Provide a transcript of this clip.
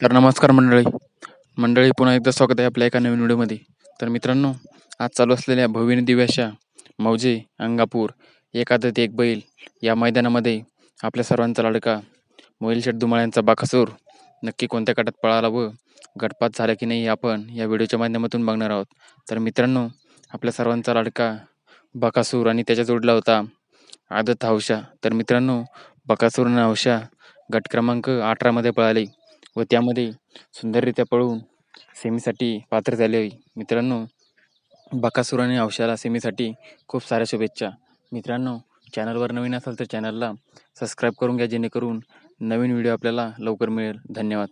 तर नमस्कार मंडळी. मंडळी पुन्हा एकदा स्वागत आहे आपल्या एका नवीन व्हिडिओमध्ये. तर मित्रांनो आज चालू असलेल्या भविनी दिव्याशा मौजे अंगापूर एकादत एक बैल या मैदानामध्ये आपल्या सर्वांचा लाडका मोहिल शेठ धुमाळ्यांचा बाकासूर नक्की कोणत्या गटात पळाला व गटपात झाला की नाही आपण या व्हिडिओच्या माध्यमातून बघणार आहोत. तर मित्रांनो आपल्या सर्वांचा लाडका बकासूर आणि त्याच्या जोडला होता आदत हौशा. तर मित्रांनो बकासूर आणि हौशा गट क्रमांक अठरामध्ये पळाले. व त्यामध्ये सुंदररित्या पळून सेमीसाठी पात्र झाले मित्रांनो बकासूर आणि अवशाला सेमीसाठी खूप साऱ्या शुभेच्छा. मित्रांनो चॅनलवर नवीन असाल तर चॅनलला सबस्क्राईब करून घ्या जेणेकरून नवीन व्हिडिओ आपल्याला लवकर मिळेल. धन्यवाद.